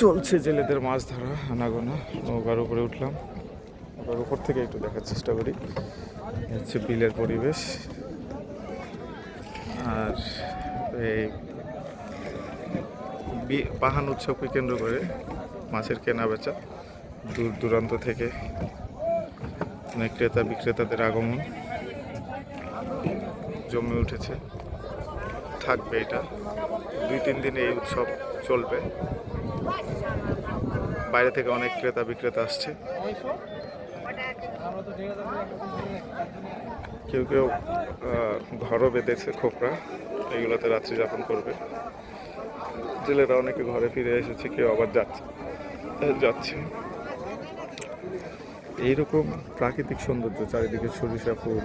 চলছে জেলেদের মাছ ধরা আনাগোনা। নৌকার উপরে উঠলাম। নৌকার উপর থেকে একটু দেখার চেষ্টা করি। হচ্ছে বিলের পরিবেশ। আর এই বাহান উৎসবকে কেন্দ্র করে মাছের কেনা বেচা দূর দূরান্ত থেকে অনেক ক্রেতা বিক্রেতাদের আগমন জমে উঠেছে। থাকবে এটা। দুই, তিন দিনে এই উৎসব চলবে। বাইরে থেকে অনেক ক্রেতা, বিক্রেতা আসছে। কেউ কেউ ঘরও বেঁধেছে খোপরা এগুলোতে রাত্রি যাপন করবে। জেলেরা অনেকে ঘরে ফিরে এসেছে, কেউ আবার যাচ্ছে যাচ্ছে। এইরকম প্রাকৃতিক সৌন্দর্য, চারিদিকে সরিষা ফুল,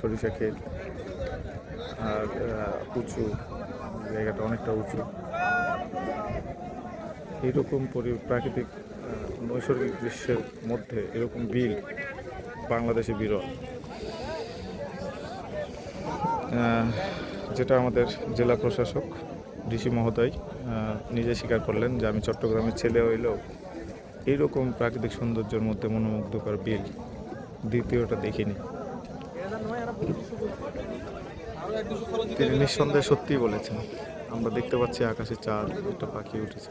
সরিষা ক্ষেত। আর উঁচু, জায়গাটা অনেকটা উঁচু। এইরকম পরি, প্রাকৃতিক নৈসর্গিক দৃশ্যের মধ্যে এরকম বিল বাংলাদেশে বিরল। যেটা আমাদের জেলা প্রশাসক, ডিসি মহোদয় নিজে স্বীকার করলেন যে আমি চট্টগ্রামের ছেলে হইলেও এইরকম প্রাকৃতিক সৌন্দর্যের মধ্যে মনোমুগ্ধকর বিল দ্বিতীয়টা দেখিনি। তিনি নিঃসন্দেহে সত্যিই বলেছেন, আমরা দেখতে পাচ্ছি আকাশে চাঁদ, একটা পাখি উঠেছে।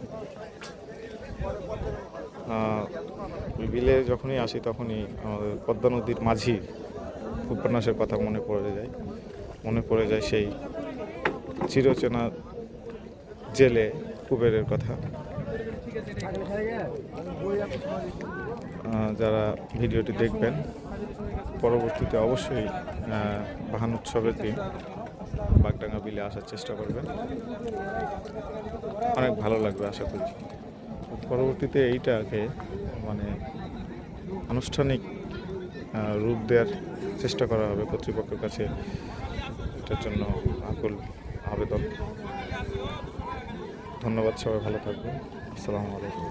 বিলে যখনই আসি তখনই আমাদের পদ্মা নদীর মাঝি উপন্যাসের কথা মনে পড়ে যায়। মনে পড়ে যায় সেই চিরচেনা জেলে কুবেরের কথা। যারা ভিডিওটি দেখবেন পরবর্তীতে অবশ্যই বাহান উৎসবের দিন বাগডাঙ্গা বিলে আসার চেষ্টা করবেন। অনেক ভালো লাগবে আশা করি। পরবর্তীতে এইটাকে মানে আনুষ্ঠানিক রূপ দেওয়ার চেষ্টা করা হবে কর্তৃপক্ষের কাছে। এটার জন্য আকুল আবেদন। ধন্যবাদ সবাই, ভালো থাকবেন। আসসালামু আলাইকুম।